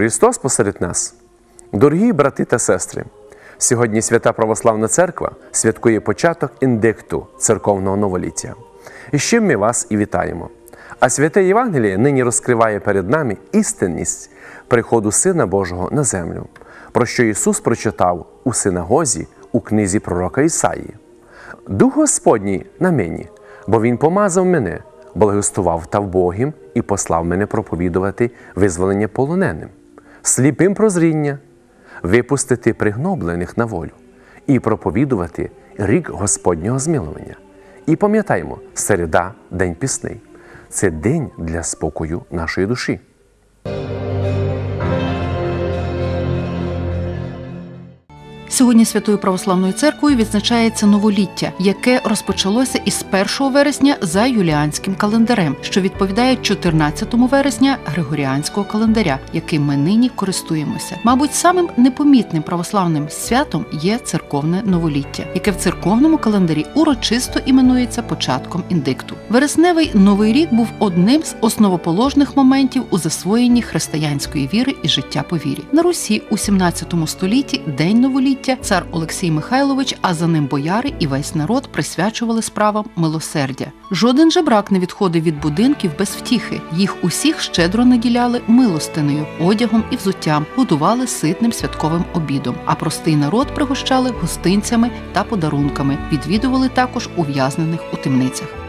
Христос посеред нас. Дорогі брати та сестри, сьогодні Свята Православна Церква святкує початок індикту церковного новоліття. І з чим ми вас і вітаємо. А святе Євангеліє нині розкриває перед нами істинність приходу Сина Божого на землю, про що Ісус прочитав у синагозі у книзі пророка Ісаї. Дух Господній на мені, бо Він помазав мене, благостував та вбогим і послав мене проповідувати визволення полоненим, сліпим прозріння, випустити пригноблених на волю і проповідувати рік Господнього змілування. І пам'ятаймо, середа день пісний. Це день для спокою нашої душі. Сьогодні Святою Православною церквою відзначається новоліття, яке розпочалося із 1 вересня за юліанським календарем, що відповідає 14 вересня Григоріанського календаря, яким ми нині користуємося. Мабуть, самим непомітним православним святом є церковне новоліття, яке в церковному календарі урочисто іменується початком індикту. Вересневий новий рік був одним з основоположних моментів у засвоєнні християнської віри і життя по вірі. На Русі у 17 столітті день новоліття цар Олексій Михайлович, а за ним бояри і весь народ присвячували справам милосердя. Жоден жебрак не відходив від будинків без втіхи. Їх усіх щедро наділяли милостинею, одягом і взуттям, годували ситним святковим обідом. А простий народ пригощали гостинцями та подарунками. Відвідували також ув'язнених у темницях.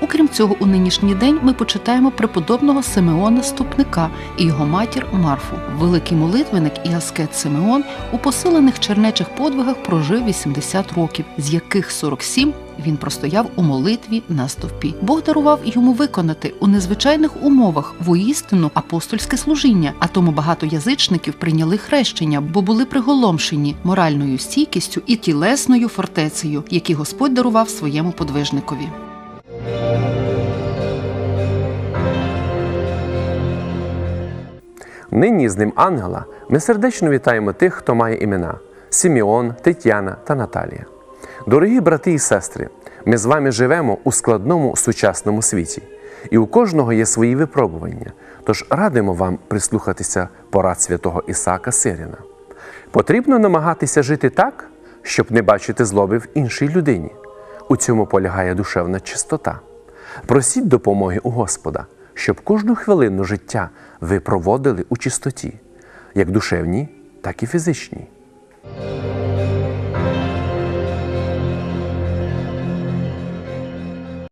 Окрім цього, у нинішній день ми почитаємо преподобного Симеона Ступника і його матір Марфу. Великий молитвенник і аскет Симеон у посилених чернечих подвигах прожив 80 років, з яких 47 він простояв у молитві на стовпі. Бог дарував йому виконати у незвичайних умовах воістину апостольське служіння, а тому багато язичників прийняли хрещення, бо були приголомшені моральною стійкістю і тілесною фортецею, які Господь дарував своєму подвижникові. Нині з ним ангела ми сердечно вітаємо тих, хто має імена Сіміон, Тетяна та Наталія. Дорогі брати і сестри, ми з вами живемо у складному сучасному світі, і у кожного є свої випробування. Тож радимо вам прислухатися порад святого Ісаака Сиріна. Потрібно намагатися жити так, щоб не бачити злоби в іншій людині. У цьому полягає душевна чистота. Просіть допомоги у Господа, щоб кожну хвилину життя ви проводили у чистоті, як душевній, так і фізичній.